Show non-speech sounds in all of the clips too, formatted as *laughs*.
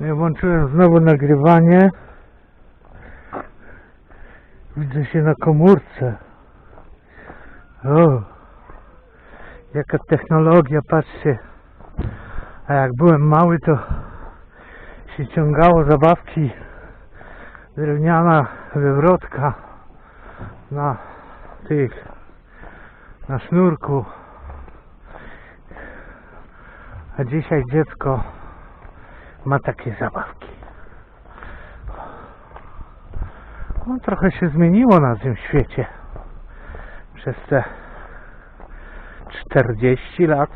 Ja włączyłem znowu nagrywanie. Widzę się na komórce. O, jaka technologia, patrzcie. A jak byłem mały, to się ciągało zabawki drewniana wywrotka na tych, na sznurku. A dzisiaj dziecko ma takie zabawki. No, trochę się zmieniło na tym świecie przez te 40 lat.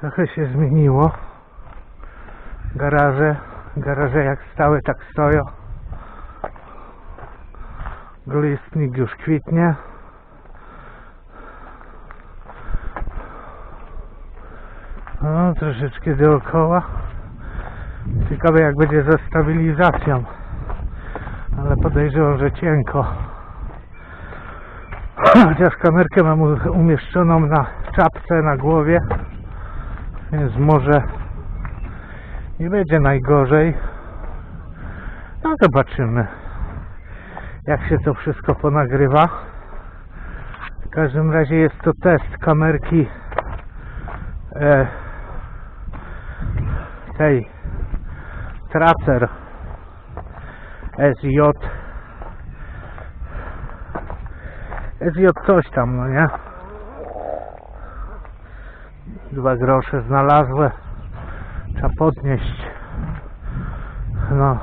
Trochę się zmieniło. Garaże, garaże jak stały, tak stoją. Glistnik już kwitnie. No, troszeczkę dookoła. Ciekawe jak będzie ze stabilizacją. Ale podejrzewam, że cienko. Chociaż kamerkę mam umieszczoną na czapce na głowie. Więc może nie będzie najgorzej. No zobaczymy jak się to wszystko ponagrywa. W każdym razie jest to test kamerki e, tej Tracer SJ SJ coś tam, no nie? Dwa grosze znalazłe. Trzeba podnieść. No.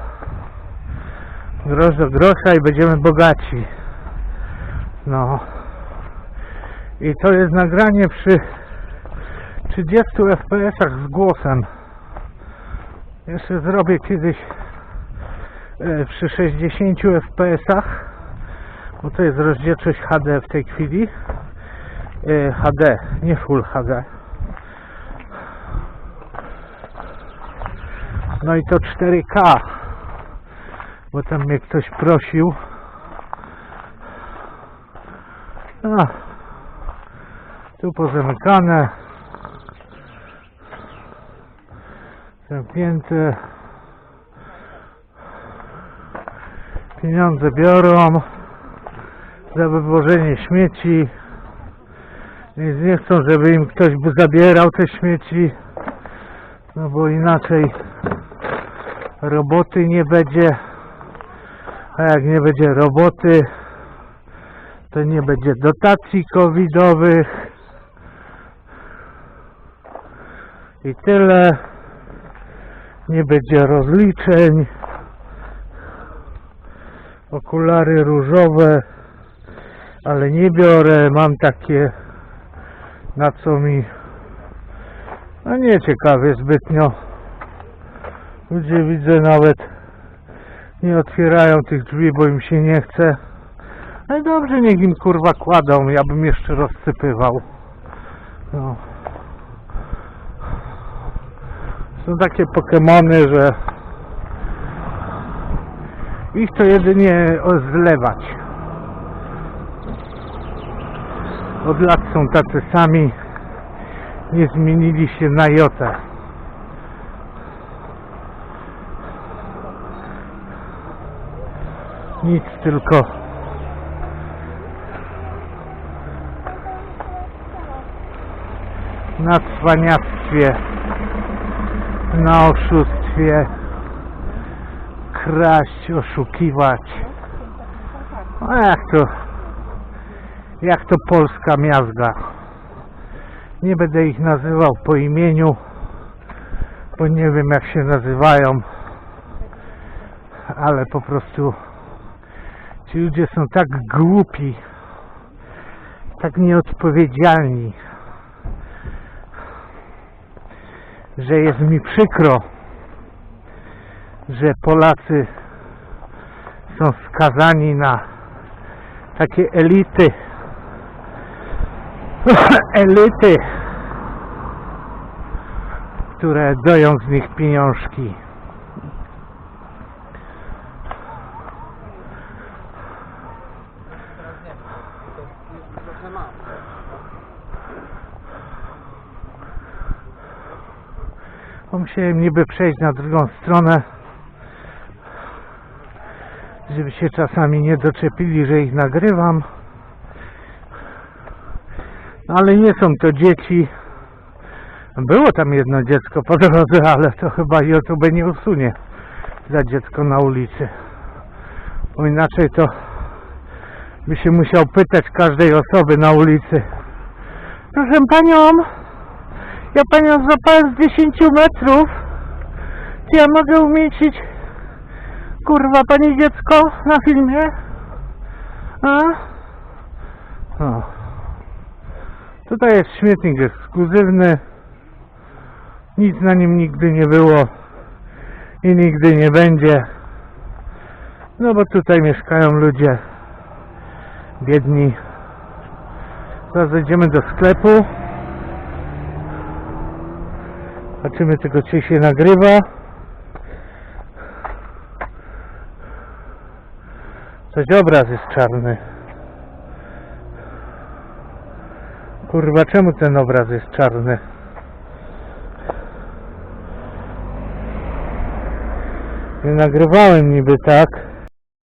Grosz do grosza i będziemy bogaci. No. I to jest nagranie przy 30 fps z głosem. Jeszcze zrobię kiedyś e, przy 60 fps, bo to jest rozdzielczość HD w tej chwili. E, HD, nie Full HD. No i to 4K, bo tam mnie ktoś prosił. A, tu pozamykane. Zamknięte. Pieniądze biorą za wywożenie śmieci. Więc nie chcą, żeby im ktoś zabierał te śmieci. No bo inaczej roboty nie będzie. A jak nie będzie roboty, to nie będzie dotacji covidowych. I tyle. Nie będzie rozliczeń. Okulary różowe, ale nie biorę. Mam takie, na co mi, no nie ciekawie zbytnio. Ludzie widzę nawet nie otwierają tych drzwi, bo im się nie chce. Ale dobrze, niech im kurwa kładą, ja bym jeszcze rozsypywał. No. Są takie Pokemony, że ich to jedynie zlewać. Od lat są tacy sami, nie zmienili się na jotę. Nic tylko na cwaniactwie, na oszustwie, kraść, oszukiwać. No jak to, jak to polska miazga. Nie będę ich nazywał po imieniu, bo nie wiem jak się nazywają, ale po prostu ci ludzie są tak głupi, tak nieodpowiedzialni, że jest mi przykro, że Polacy są skazani na takie elity, *laughs* elity, które doją z nich pieniążki. Bo musiałem niby przejść na drugą stronę, żeby się czasami nie doczepili, że ich nagrywam. No ale nie są to dzieci. Było tam jedno dziecko po drodze, ale to chyba YouTube nie usunie za dziecko na ulicy. Bo inaczej to by się musiał pytać każdej osoby na ulicy. Proszę panią, ja panią złapałem z 10 metrów. Czy ja mogę umieścić kurwa pani dziecko na filmie? A? O. Tutaj jest śmietnik ekskluzywny. Nic na nim nigdy nie było i nigdy nie będzie. No bo tutaj mieszkają ludzie biedni. Teraz zejdziemy do sklepu. Zobaczymy tylko czy się nagrywa. Coś obraz jest czarny. Kurwa, czemu ten obraz jest czarny? Nie nagrywałem niby tak.